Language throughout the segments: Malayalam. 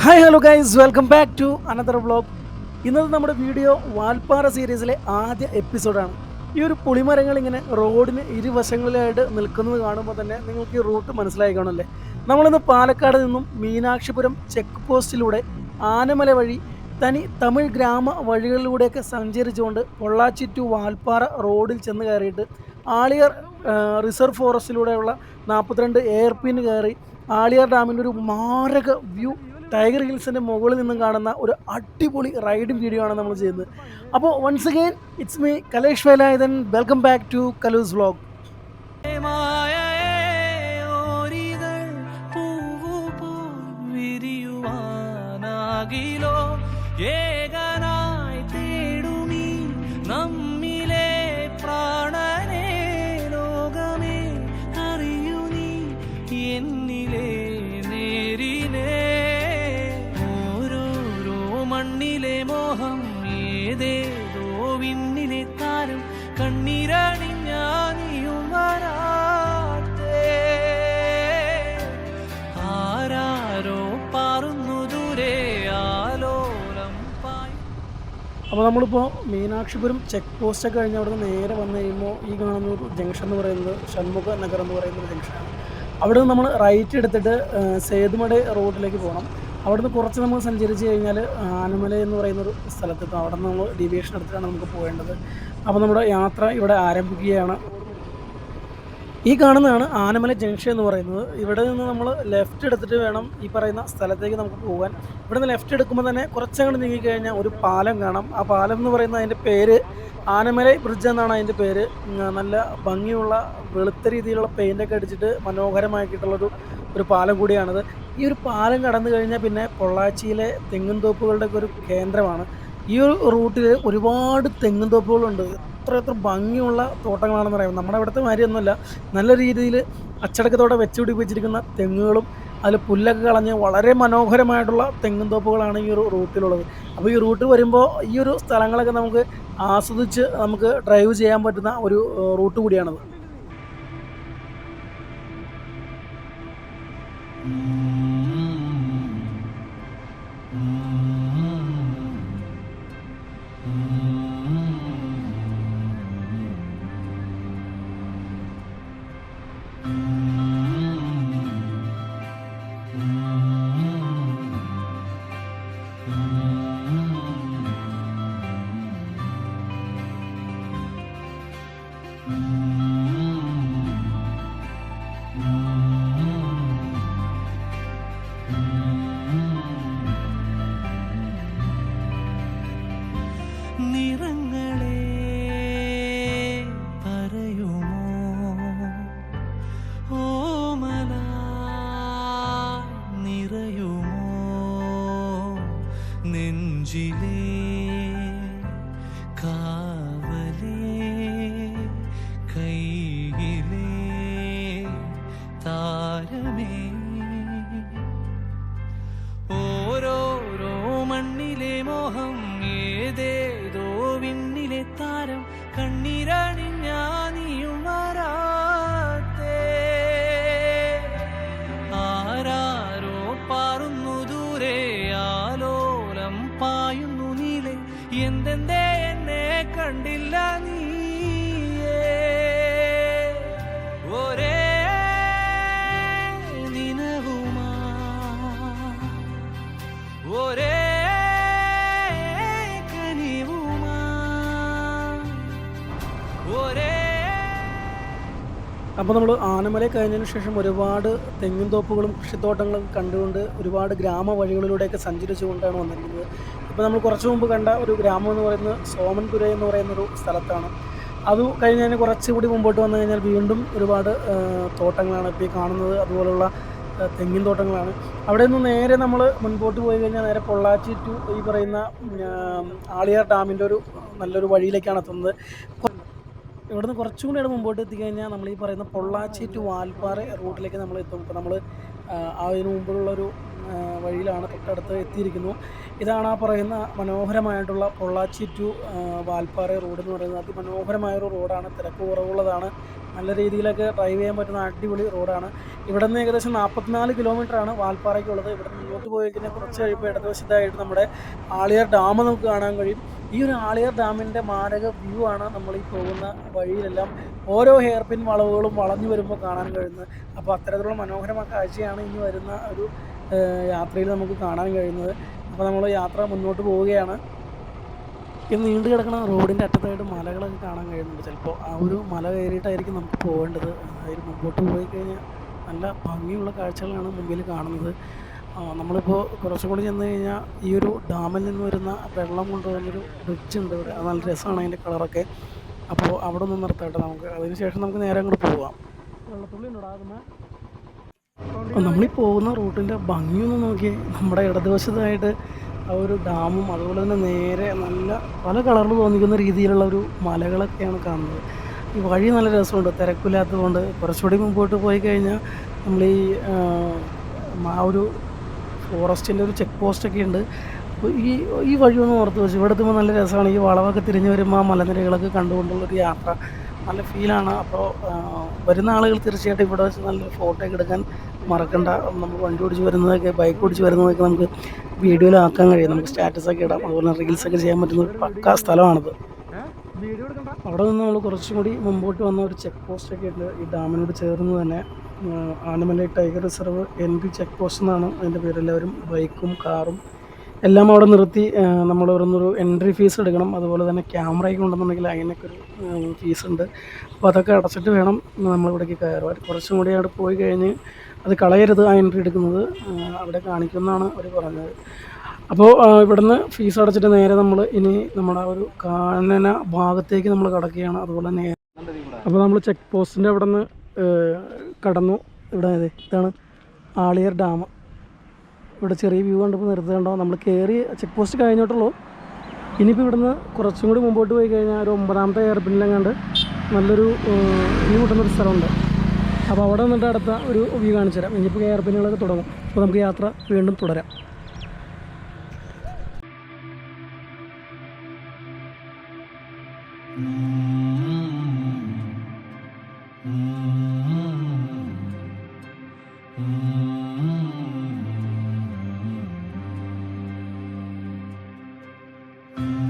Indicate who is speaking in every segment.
Speaker 1: Hi hello guys welcome back to another vlog ഇന്നത്തെ നമ്മുടെ വീഡിയോ വാൽപ്പാറ സീരീസിലെ ആദ്യ എപ്പിസോഡാണ് ഈ ഒരു പുളിമരങ്ങൾ ഇങ്ങനെ റോഡിന് ഇരുവശങ്ങളിലായിട്ട് നിൽക്കുന്നത് കാണുമ്പോൾ തന്നെ നിങ്ങൾക്ക് ഈ റൂട്ട് മനസ്സിലായി കാണുമല്ലേ നമ്മളിന്ന് പാലക്കാട് നിന്നും മീനാക്ഷിപുരം ചെക്ക് പോസ്റ്റിലൂടെ ആനമല വഴി തനി തമിഴ് ഗ്രാമ വഴികളിലൂടെയൊക്കെ സഞ്ചരിച്ചുകൊണ്ട് പൊള്ളാച്ചി ടു വാൽപ്പാറ റോഡിൽ ചെന്ന് കയറിയിട്ട് ആളിയർ റിസർവ് ഫോറസ്റ്റിലൂടെയുള്ള നാൽപ്പത്തിരണ്ട് എയർപിന് കയറി ആളിയാർ ഡാമിന്റെ ഒരു മാരക വ്യൂ ടൈഗർ ഹിൽസിന്റെ മുകളിൽ നിന്നും കാണുന്ന ഒരു അടിപൊളി റൈഡ് വീഡിയോ ആണ് നമ്മൾ ചെയ്യുന്നത്. അപ്പോൾ once again it's me Kalesh Velayudhan. Welcome back to Kalus vlog
Speaker 2: മായയോരിതൾ
Speaker 1: അപ്പോൾ നമ്മളിപ്പോൾ മീനാക്ഷിപുരം ചെക്ക് പോസ്റ്റൊക്കെ കഴിഞ്ഞ് അവിടെ നിന്ന് നേരെ വന്നു കഴിയുമ്പോൾ ഈ കാണുന്ന ഒരു ജംഗ്ഷൻ എന്ന് പറയുന്നത് ഷൺമുഖ നഗർ എന്ന് പറയുന്ന ഒരു ജംഗ്ഷനാണ് അവിടെ നിന്ന് നമ്മൾ റൈറ്റ് എടുത്തിട്ട് സേതുമട റോഡിലേക്ക് പോകണം. അവിടെ നിന്ന് കുറച്ച് നമ്മൾ സഞ്ചരിച്ച് കഴിഞ്ഞാൽ ആനമല എന്ന് പറയുന്ന ഒരു സ്ഥലത്തെത്തും. അവിടെ നിന്ന് നമ്മൾ ഡീവിയേഷൻ എടുത്തിട്ടാണ് നമുക്ക് പോകേണ്ടത്. അപ്പോൾ നമ്മുടെ യാത്ര ഇവിടെ ആരംഭിക്കുകയാണ്. ഈ കാണുന്നതാണ് ആനമല ജംഗ്ഷൻ എന്ന് പറയുന്നത്. ഇവിടെ നിന്ന് നമ്മൾ ലെഫ്റ്റ് എടുത്തിട്ട് വേണം ഈ പറയുന്ന സ്ഥലത്തേക്ക് നമുക്ക് പോകാൻ. ഇവിടെ നിന്ന് ലെഫ്റ്റ് എടുക്കുമ്പോൾ തന്നെ കുറച്ചങ്ങോട്ട് നീങ്ങിക്കഴിഞ്ഞാൽ ഒരു പാലം കാണാം. ആ പാലം എന്ന് പറയുന്ന അതിന്റെ പേര് ആനമല ബ്രിഡ്ജ് എന്നാണ് അതിന്റെ പേര്. നല്ല ഭംഗിയുള്ള വെളുത്ത രീതിയിലുള്ള പെയിന്റൊക്കെ അടിച്ചിട്ട് മനോഹരമാക്കിയിട്ടുള്ളൊരു ഒരു പാലം കൂടിയാണിത്. ഈ ഒരു പാലം കടന്നു കഴിഞ്ഞാൽ പിന്നെ പൊള്ളാച്ചിയിലെ തെങ്ങും തോപ്പുകളുടെയൊക്കെ ഒരു കേന്ദ്രമാണ്. ഈ ഒരു റൂട്ടിൽ ഒരുപാട് തെങ്ങും തോപ്പുകളുണ്ട്. എത്ര ഭംഗിയുള്ള തോട്ടങ്ങളാണെന്ന് പറയാം. നമ്മുടെ ഇവിടുത്തെ മാതിരിയൊന്നുമല്ല. നല്ല രീതിയിൽ അച്ചടക്കത്തോടെ വെച്ചുപിടിപ്പിച്ചിരിക്കുന്ന തെങ്ങുകളും അതിൽ പുല്ലൊക്കെ കളഞ്ഞ് വളരെ മനോഹരമായിട്ടുള്ള തെങ്ങും തോപ്പുകളാണ് ഈ ഒരു റൂട്ടിലുള്ളത്. അപ്പോൾ ഈ റൂട്ട് വരുമ്പോൾ ഈ ഒരു സ്ഥലങ്ങളൊക്കെ നമുക്ക് ആസ്വദിച്ച് നമുക്ക് ഡ്രൈവ് ചെയ്യാൻ പറ്റുന്ന ഒരു റൂട്ട് കൂടിയാണത്.
Speaker 2: thank you താരമേ ഓരോരോ മണ്ണിലെ മോഹം ഏതേതോ വിണ്ണിലെ താരം കണ്ണീരണിഞ്ഞാനിയും വരാത്തേ. ആരാരോ പാറുന്നു ദൂരെ ആലോലം പായുന്നു നീലെ. എന്തെന്തേ എന്നെ കണ്ടില്ല നീയേ
Speaker 1: അപ്പോൾ നമ്മൾ ആനമല കഴിഞ്ഞതിന് ശേഷം ഒരുപാട് തെങ്ങിൻ തോപ്പുകളും കൃഷിത്തോട്ടങ്ങളും കണ്ടുകൊണ്ട് ഒരുപാട് ഗ്രാമ ഗ്രാമവഴികളിലൂടെയൊക്കെ സഞ്ചരിച്ചുകൊണ്ടാണ് വന്നിരിക്കുന്നത്. ഇപ്പോൾ നമ്മൾ കുറച്ച് മുമ്പ് കണ്ട ഒരു ഗ്രാമം എന്ന് പറയുന്നത് സോമൻപുര എന്ന് പറയുന്നൊരു സ്ഥലത്താണ്. അത് കഴിഞ്ഞതിന് കുറച്ചുകൂടി മുമ്പോട്ട് വന്നു കഴിഞ്ഞാൽ വീണ്ടും ഒരുപാട് തോട്ടങ്ങളാണ് ഇപ്പോൾ ഈ കാണുന്നത്. അതുപോലുള്ള തെങ്ങിൻ തോട്ടങ്ങളാണ്. അവിടെ നിന്ന് നേരെ നമ്മൾ മുൻപോട്ട് പോയി കഴിഞ്ഞാൽ നേരെ പൊള്ളാച്ചി ടു ഈ പറയുന്ന ആളിയാർ ഡാമിന്റെ ഒരു നല്ലൊരു വഴിയിലേക്കാണ് എത്തുന്നത്. ഇവിടുന്ന് കുറച്ചും കൂടി മുമ്പോട്ട് എത്തിക്കഴിഞ്ഞാൽ നമ്മൾ ഈ പറയുന്ന പൊള്ളാച്ചി ടു വാൽപ്പാറ റൂട്ടിലേക്ക് നമ്മൾ എത്തും. ഇപ്പോൾ നമ്മൾ അതിന് മുമ്പിലുള്ള ഒരു വഴിയിലാണ് തൊട്ടടുത്ത് എത്തിയിരിക്കുന്നു. ഇതാണ് ആ പറയുന്ന മനോഹരമായിട്ടുള്ള പൊള്ളാച്ചി ടു വാൽപ്പാറ റോഡ് എന്ന് പറയുന്നത്. അതിമനോഹരമായൊരു റോഡാണ്. തിരക്ക് കുറവുള്ളതാണ്. നല്ല രീതിയിലൊക്കെ ഡ്രൈവ് ചെയ്യാൻ പറ്റുന്ന അടിപൊളി റോഡാണ്. ഇവിടെ നിന്ന് ഏകദേശം നാൽപ്പത്തിനാല് കിലോമീറ്ററാണ് വാൽപ്പാറയ്ക്കുള്ളത്. ഇവിടെ നിന്ന് മുന്നോട്ട് പോയി കഴിഞ്ഞാൽ കുറച്ച് കഴിയുമ്പോൾ ഇടതുവശത്തായിട്ട് നമ്മുടെ ആളിയാർ ഡാം നമുക്ക് കാണാൻ കഴിയും. ഈ ഒരു ആളിയാർ ഡാമിന്റെ മാരക വ്യൂ ആണ് നമ്മൾ ഈ പോകുന്ന വഴിയിലെല്ലാം ഓരോ ഹെയർ പിൻ വളവുകളും വളഞ്ഞു വരുമ്പോൾ കാണാൻ കഴിയുന്നത്. അപ്പോൾ അത്തരത്തിലുള്ള മനോഹരമായ കാഴ്ചയാണ് ഇനി വരുന്ന ഒരു യാത്രയിൽ നമുക്ക് കാണാൻ കഴിയുന്നത്. അപ്പോൾ നമ്മൾ യാത്ര മുന്നോട്ട് പോവുകയാണ്. ഈ നീണ്ടു കിടക്കുന്ന റോഡിന്റെ അറ്റത്തായിട്ട് മലകളൊക്കെ കാണാൻ കഴിയുന്നുണ്ട്. ചിലപ്പോൾ ആ ഒരു മല കയറിയിട്ടായിരിക്കും നമുക്ക് പോകേണ്ടത് അതിൽ മുമ്പോട്ട് പോയി കഴിഞ്ഞാൽ നല്ല ഭംഗിയുള്ള കാഴ്ചകളാണ് മുമ്പിൽ കാണുന്നത്. നമ്മളിപ്പോൾ കുറച്ചും കൂടി ചെന്ന് കഴിഞ്ഞാൽ ഈ ഒരു ഡാമിൽ നിന്ന് വരുന്ന വെള്ളം കൊണ്ടുവന്നൊരു ബ്രിഡ്ജ് ഉണ്ട് ഇവിടെ. അത് നല്ല രസമാണ് അതിന്റെ കളറൊക്കെ അപ്പോൾ അവിടെ നിന്ന് നിർത്തട്ടെ നമുക്ക്. അതിന് ശേഷം നമുക്ക് നേരെ അങ്ങോട്ട് പോവാം. വെള്ളത്തുള്ളി ഉണ്ടാകുന്ന നമ്മളീ പോകുന്ന റൂട്ടിന്റെ ഭംഗിയൊന്ന് നോക്കി നമ്മുടെ ഇടതുവശത്തായിട്ട് ആ ഒരു ഡാമും അതുപോലെ തന്നെ നേരെ നല്ല പല കളറിൽ തോന്നിക്കുന്ന രീതിയിലുള്ള ഒരു മലകളൊക്കെയാണ് കാണുന്നത്. ഈ വഴി നല്ല രസമുണ്ട്. തിരക്കില്ലാത്തതുകൊണ്ട് കുറച്ചുകൂടി മുമ്പോട്ട് പോയി കഴിഞ്ഞാൽ നമ്മൾ ഈ ആ ഒരു ഫോറസ്റ്റിന്റെ ഒരു ചെക്ക് പോസ്റ്റൊക്കെ ഉണ്ട്. അപ്പോൾ ഈ ഈ വഴി ഒന്ന് ഓർത്ത് വെച്ചു ഇവിടെ എത്തുമ്പോൾ നല്ല രസമാണ്. ഈ വളവൊക്കെ തിരിഞ്ഞ് വരുമ്പോൾ ആ മലനിരകളൊക്കെ കണ്ടുകൊണ്ടുള്ളൊരു യാത്ര. നല്ല ഫീലാണ് അപ്പോൾ വരുന്ന ആളുകൾ തീർച്ചയായിട്ടും ഇവിടെ വെച്ച് നല്ലൊരു ഫോട്ടോ ഒക്കെ എടുക്കാൻ മറക്കണ്ട. നമ്മൾ വണ്ടി ഓടിച്ച് വരുന്നതൊക്കെ ബൈക്ക് ഓടിച്ച് വരുന്നതൊക്കെ നമുക്ക് വീഡിയോയിലാക്കാൻ കഴിയും. നമുക്ക് സ്റ്റാറ്റസൊക്കെ ഇടാം. അതുപോലെ റീൽസൊക്കെ ചെയ്യാൻ പറ്റുന്ന ഒരു പക്കാ സ്ഥലമാണിത്. അവിടെ നിന്ന് നമ്മൾ കുറച്ചും കൂടി മുമ്പോട്ട് വന്ന ഒരു ചെക്ക് പോസ്റ്റൊക്കെ ഉണ്ട്. ഈ ഡാമിനോട് ചേർന്ന് തന്നെ. Anamalai tiger reserve N P check post എന്നാണ് അതിന്റെ പേര്. എല്ലാവരും ബൈക്കും കാറും എല്ലാം അവിടെ നിർത്തി. നമ്മൾ ഓരോന്നൊരു എൻട്രി ഫീസ് എടുക്കണം. അതുപോലെ തന്നെ ക്യാമറയൊക്കെ ഉണ്ടെന്നുണ്ടെങ്കിൽ അതിനൊക്കെ ഒരു ഫീസ് ഉണ്ട്. അപ്പോൾ അതൊക്കെ അടച്ചിട്ട് വേണം നമ്മളിവിടേക്ക് കയറുവാൻ കുറച്ചും കൂടി അവിടെ പോയി കഴിഞ്ഞ് അത് കളയരുത് ആ എൻട്രി എടുക്കുന്നത് അവിടെ കാണിക്കുമെന്നാണ് അവർ പറഞ്ഞത്. അപ്പോൾ ഇവിടുന്ന് ഫീസ് അടച്ചിട്ട് നേരെ നമ്മൾ ഇനി നമ്മുടെ ആ ഒരു കാനന ഭാഗത്തേക്ക് നമ്മൾ കടക്കുകയാണ്. അതുപോലെ തന്നെ അപ്പോൾ നമ്മൾ ചെക്ക് പോസ്റ്റിന്റെ അവിടെ നിന്ന് കടന്നു. ഇവിടെ ഇതാണ് ആളിയർ ഡാം. ഇവിടെ ചെറിയ വ്യൂ കണ്ടപ്പോൾ നിർത്തുന്നുണ്ടോ നമ്മൾ കയറി ചെക്ക് പോസ്റ്റ് കഴിഞ്ഞിട്ടുള്ളൂ. ഇനിയിപ്പോൾ ഇവിടുന്ന് കുറച്ചും കൂടി മുമ്പോട്ട് പോയി കഴിഞ്ഞാൽ ഒരു ഒമ്പതാമത്തെ എയർപിന്നിലും കണ്ട് നല്ലൊരു വ്യൂ കിട്ടുന്നൊരു സ്ഥലമുണ്ട്. അപ്പോൾ അവിടെ നിന്നിട്ട് അടുത്ത ഒരു വ്യൂ കാണിച്ചു തരാം ഇനിയിപ്പോൾ എയർപിന്നുകളൊക്കെ തുടങ്ങും. അപ്പോൾ നമുക്ക് യാത്ര വീണ്ടും തുടരാം.
Speaker 2: Thank you.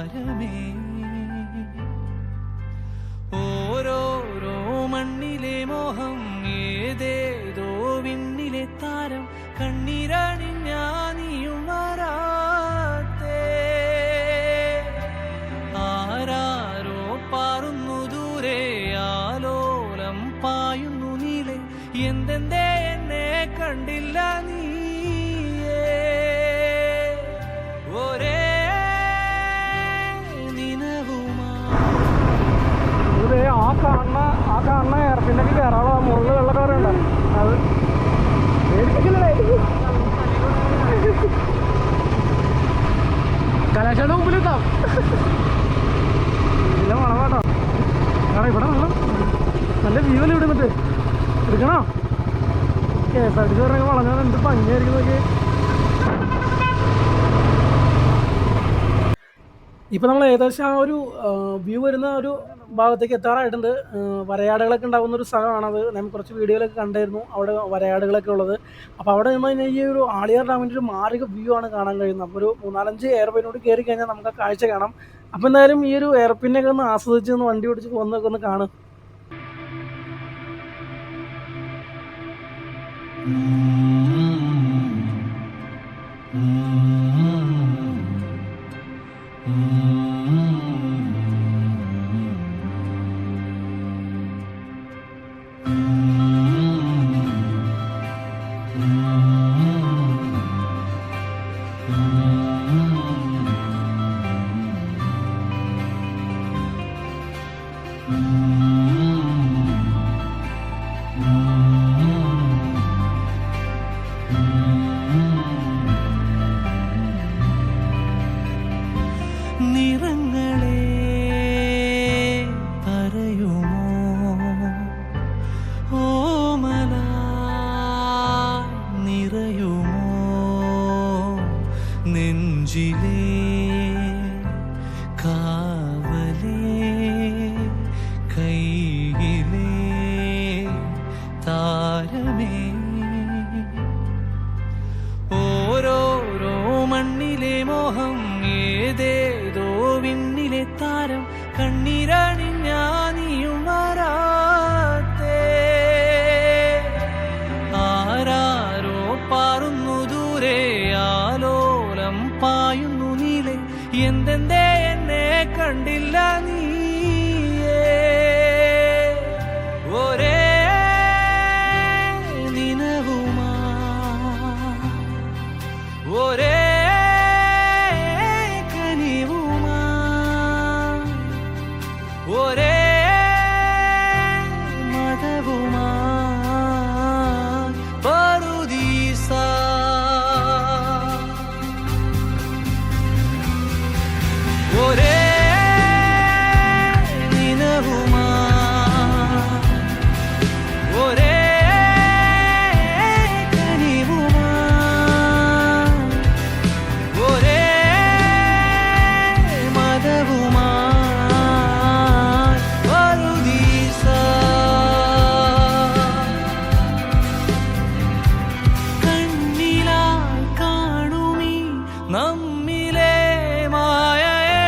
Speaker 2: താരമേ ഓരോരോ മണ്ണിലെ മോഹം ഏതേതോ വിണ്ണിലെ താരം കണ്ണിരണിഞ്ഞാനിയും വരാത്തേ. ആരാരോ പാറുന്നു ദൂരെ ആലോലം പായുന്നു നീലെ. എന്തെന്തേ എന്നെ കണ്ടില്ല നീയേ
Speaker 1: കാണുന്ന ആ കാണുന്ന എയർപിന്നൊക്കെ കയറാനുള്ള മുകളിൽ വെള്ള കയറുണ്ട് അത് കലാശയുടെ മുമ്പിലെത്താം ഇല്ല മണമാട്ടോ കാരണം ഇവിടെ നല്ല നല്ല വ്യൂ അല്ലേ ഇവിടെ നിന്നിട്ട് എടുക്കണോ? K S R T C പറഞ്ഞൊക്കെ വളഞ്ഞാൽ എന്ത് ഭംഗിയായിരിക്കും നോക്കി ഇപ്പോൾ നമ്മൾ ഏകദേശം ആ ഒരു വ്യൂ വരുന്ന ഒരു ഭാഗത്തേക്ക് എത്താറായിട്ടുണ്ട്. വരയാടുകളൊക്കെ ഉണ്ടാകുന്ന ഒരു സ്ഥലമാണത് ഞാൻ കുറച്ച് വീഡിയോയിലൊക്കെ കണ്ടായിരുന്നു. അവിടെ വരയാടുകളൊക്കെ ഉള്ളത്. അപ്പോൾ അവിടെ നിന്ന് കഴിഞ്ഞാൽ ഈ ഒരു ആളിയാർ ഡാമിന്റെ ഒരു മാറിക വ്യൂ ആണ് കാണാൻ കഴിയുന്നത്. അപ്പോൾ ഒരു മൂന്നാലഞ്ച് എയർപിന്നോട് കയറി കഴിഞ്ഞാൽ നമുക്ക് ആ കാഴ്ച കാണാം. അപ്പോൾ എന്തായാലും ഈ ഒരു എയർപിന്നൊക്കെ ഒന്ന് ആസ്വദിച്ച് ഒന്ന് വണ്ടി ഓടിച്ച് പോകുന്നതൊക്കെ ഒന്ന് കാണും.
Speaker 2: നെഞ്ചിലേ എന്തെന്തേ എന്നെ കണ്ടില്ല നീയേ